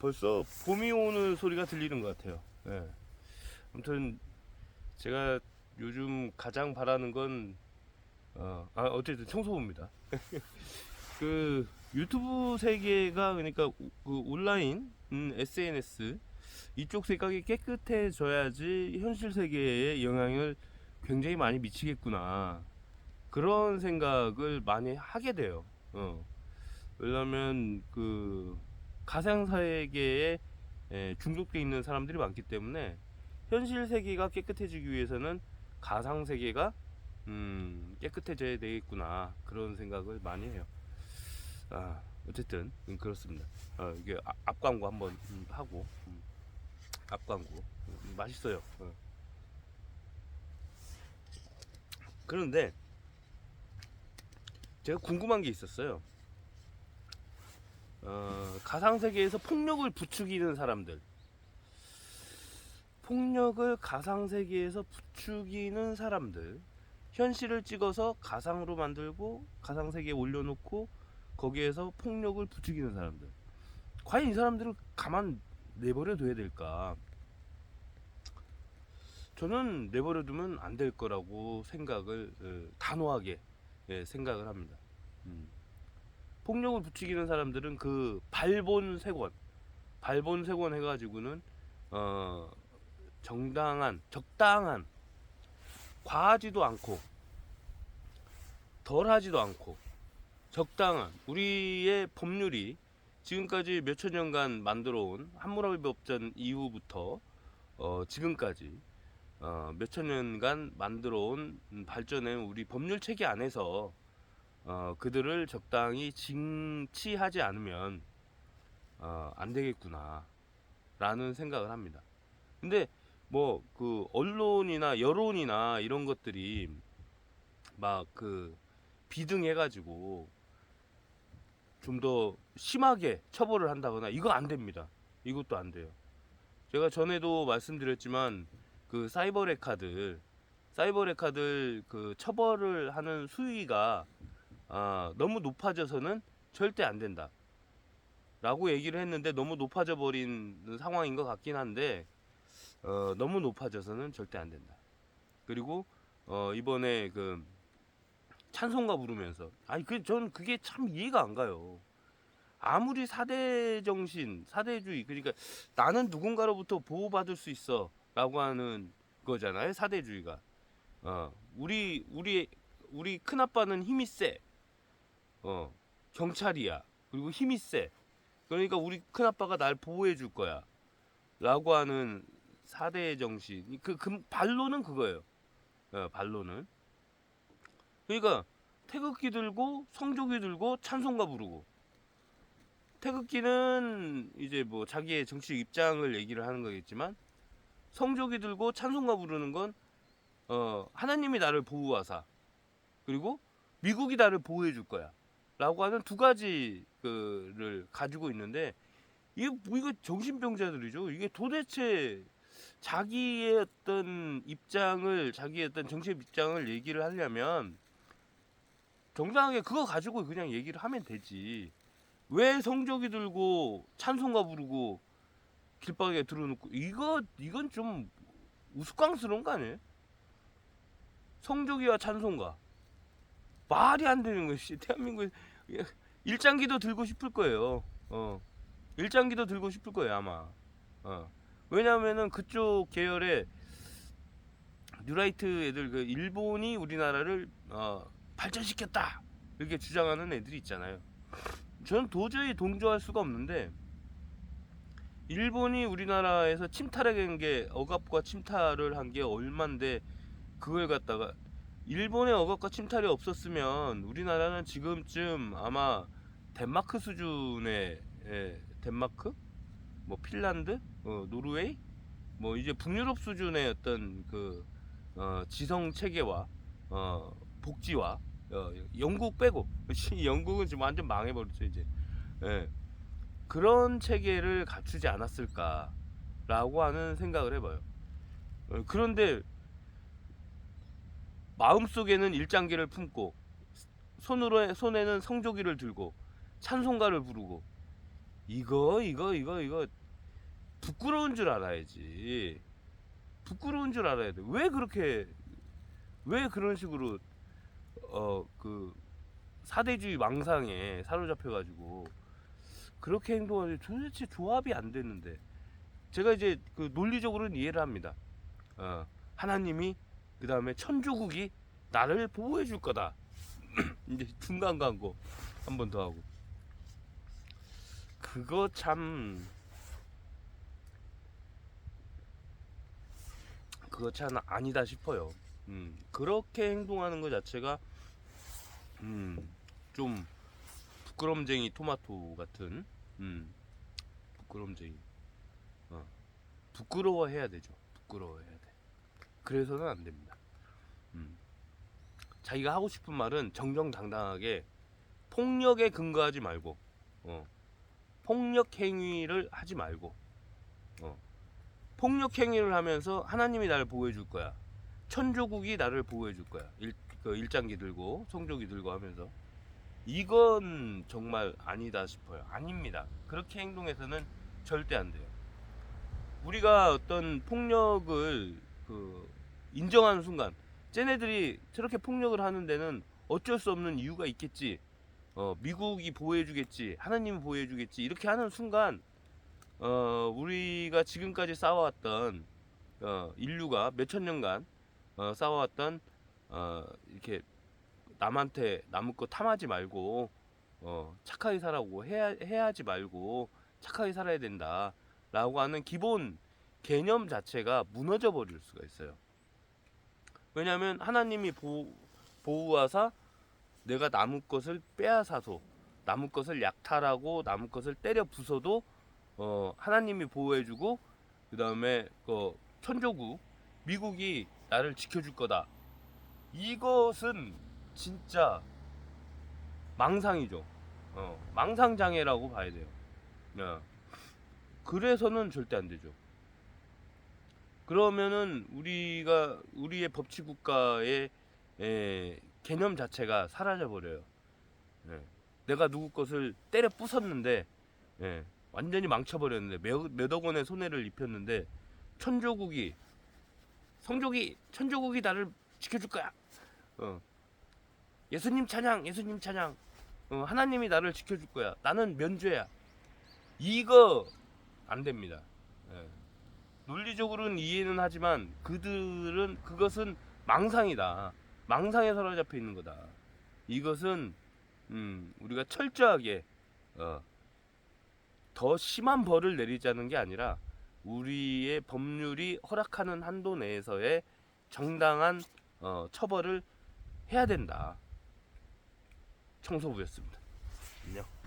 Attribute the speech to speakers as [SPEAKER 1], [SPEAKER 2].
[SPEAKER 1] 벌써 봄이 오는 소리가 들리는 것 같아요. 예. 아무튼 제가 요즘 가장 바라는 건 어, 아, 어쨌든 청소부입니다. 그 유튜브 세계가 그러니까 우- 그 온라인 음, SNS 이쪽 생각이 깨끗해져야지 현실 세계에 영향을 굉장히 많이 미치겠구나 그런 생각을 많이 하게 돼요. 어. 왜냐하면 그 가상 세계에 에, 중독돼 있는 사람들이 많기 때문에 현실 세계가 깨끗해지기 위해서는 가상 세계가 음, 깨끗해져야 되겠구나 그런 생각을 많이 해요. 아 어쨌든 음, 그렇습니다. 어, 이게 아- 앞 광고 한번 음, 하고 음, 앞 광고 음, 맛있어요. 어. 그런데 제가 궁금한 게 있었어요. 어, 가상 세계에서 폭력을 부추기는 사람들. 폭력을 가상 세계에서 부추기는 사람들. 현실을 찍어서 가상으로 만들고 가상 세계에 올려놓고 거기에서 폭력을 부추기는 사람들. 과연 이 사람들을 가만 내버려 둬야 될까? 저는 내버려 두면 안 될 거라고 생각을 어, 단호하게 예, 생각을 합니다. 음. 폭력을 부추기는 사람들은 그 발본색원, 발본색원 해가지고는 어 정당한, 적당한, 과하지도 않고 덜하지도 않고 적당한 우리의 법률이 지금까지 몇천 년간 만들어온 한무라비 법전 이후부터 어 지금까지 어 몇천 년간 만들어온 음, 발전해 우리 법률 체계 안에서 어, 그들을 적당히 징치하지 않으면 어, 안 되겠구나 라는 생각을 합니다. 근데 뭐 그 언론이나 여론이나 이런 것들이 막 그 비등해가지고 좀 더 심하게 처벌을 한다거나 이거 안 됩니다. 이것도 안 돼요. 제가 전에도 말씀드렸지만 그 사이버 레카들 사이버 레카들 그 처벌을 하는 수위가 아, 너무 높아져서는 절대 안 된다. 라고 얘기를 했는데 너무 높아져 버린 상황인 것 같긴 한데 어, 너무 높아져서는 절대 안 된다. 그리고 어, 이번에 그 찬송가 부르면서 아니 그 전 그게 참 이해가 안 가요. 아무리 사대 정신, 사대주의 그러니까 나는 누군가로부터 보호받을 수 있어라고 하는 거잖아요. 사대주의가. 어, 우리 우리 우리 큰 아빠는 힘이 세. 어, 경찰이야. 그리고 힘이 세. 그러니까 우리 큰 아빠가 날 보호해 줄 거야. 라고 하는 사대의 정신. 그, 그 반론은 그거예요. 어, 반론은. 그러니까 태극기 들고 성조기 들고 찬송가 부르고 태극기는 이제 뭐 자기의 정치 입장을 얘기를 하는 거겠지만 성조기 들고 찬송가 부르는 건 어, 하나님이 나를 보호하사 그리고 미국이 나를 보호해 줄 거야. 라고 하는 두 가지 그를 가지고 있는데 이거 뭐 이거 정신병자들이죠. 이게 도대체 자기의 어떤 입장을 자기의 어떤 정치 입장을 얘기를 하려면 정당하게 그거 가지고 그냥 얘기를 하면 되지. 왜 성조기 들고 찬송가 부르고 길바닥에 들어놓고 이거 이건 좀 우스꽝스러운 거 아니에요? 성조기와 찬송가 말이 안 되는 것이 대한민국에 일장기도 들고 싶을 거예요. 어. 일장기도 들고 싶을 거예요, 아마. 어. 왜냐하면은 그쪽 계열의 뉴라이트 애들 그 일본이 우리나라를 어, 발전시켰다 이렇게 주장하는 애들이 있잖아요. 저는 도저히 동조할 수가 없는데 일본이 우리나라에서 침탈한 게 억압과 침탈을 한 게 얼만데 그걸 갖다가 일본의 억압과 침탈이 없었으면 우리나라는 지금쯤 아마 덴마크 수준의 예, 덴마크, 뭐 핀란드, 어, 노르웨이, 뭐 이제 북유럽 수준의 어떤 그 어, 지성 체계와 어, 복지와 어, 영국 빼고. 영국은 지금 완전 망해버렸죠 이제. 예. 그런 체계를 갖추지 않았을까라고 하는 생각을 해봐요. 어, 그런데 마음속에는 일장기를 품고 손으로 손에는 성조기를 들고 찬송가를 부르고 이거 이거 이거 이거 부끄러운 줄 알아야지. 부끄러운 줄 알아야 돼. 왜 그렇게 왜 그런 식으로 어 그 사대주의 망상에 사로잡혀 가지고 그렇게 행동하지 도대체 조합이 안 되는데 제가 이제 그 논리적으로는 이해를 합니다. 어, 하나님이 그 다음에 천주국이 나를 보호해 줄 거다. 이제 중간 광고 한 번 더 하고 그거 참 그거 참 아니다 싶어요. 음, 그렇게 행동하는 것 자체가 음, 좀 부끄럼쟁이 토마토 같은 음, 부끄럼쟁이 어, 부끄러워해야 되죠. 부끄러워해야 돼. 그래서는 안 됩니다. 음. 자기가 하고 싶은 말은 정정당당하게 폭력에 근거하지 말고 어, 폭력 행위를 하지 말고 어, 폭력 행위를 하면서 하나님이 나를 보호해 줄 거야. 천조국이 나를 보호해 줄 거야. 일, 그 일장기 들고 성조기 들고 하면서 이건 정말 아니다 싶어요. 아닙니다. 그렇게 행동해서는 절대 안 돼요. 우리가 어떤 폭력을 그 인정하는 순간 쟤네들이 저렇게 폭력을 하는 데는 어쩔 수 없는 이유가 있겠지. 어, 미국이 보호해 주겠지. 하나님이 보호해 주겠지. 이렇게 하는 순간 어, 우리가 지금까지 싸워왔던 어, 인류가 몇천 년간 어, 싸워왔던 어, 이렇게 남한테 남의 거 탐하지 말고 어, 착하게 살라고 해야 해야지 말고 착하게 살아야 된다라고 하는 기본 개념 자체가 무너져 버릴 수가 있어요. 왜냐하면 하나님이 보, 보호하사 내가 남의 것을 빼앗아서 남의 것을 약탈하고 남의 것을 때려 부숴도 어, 하나님이 보호해주고 그 다음에 그 천조국 미국이 나를 지켜줄 거다. 이것은 진짜 망상이죠. 어, 망상 장애라고 봐야 돼요. 어. 그래서는 절대 안 되죠. 그러면은 우리가 우리의 법치 국가의 에, 개념 자체가 사라져 버려요. 예. 내가 누구 것을 때려 부쉈는데 예, 완전히 망쳐버렸는데 몇, 몇억 원의 손해를 입혔는데 천조국이 성조기 천조국이 나를 지켜줄 거야. 어. 예수님 찬양, 예수님 찬양. 어, 하나님이 나를 지켜줄 거야. 나는 면죄야. 이거 안 됩니다. 예. 논리적으로는 이해는 하지만 그들은 그것은 망상이다. 망상에 사로잡혀 있는 거다. 이것은 음, 우리가 철저하게 어, 더 심한 벌을 내리자는 게 아니라 우리의 법률이 허락하는 한도 내에서의 정당한 어, 처벌을 해야 된다. 청소부였습니다. 안녕.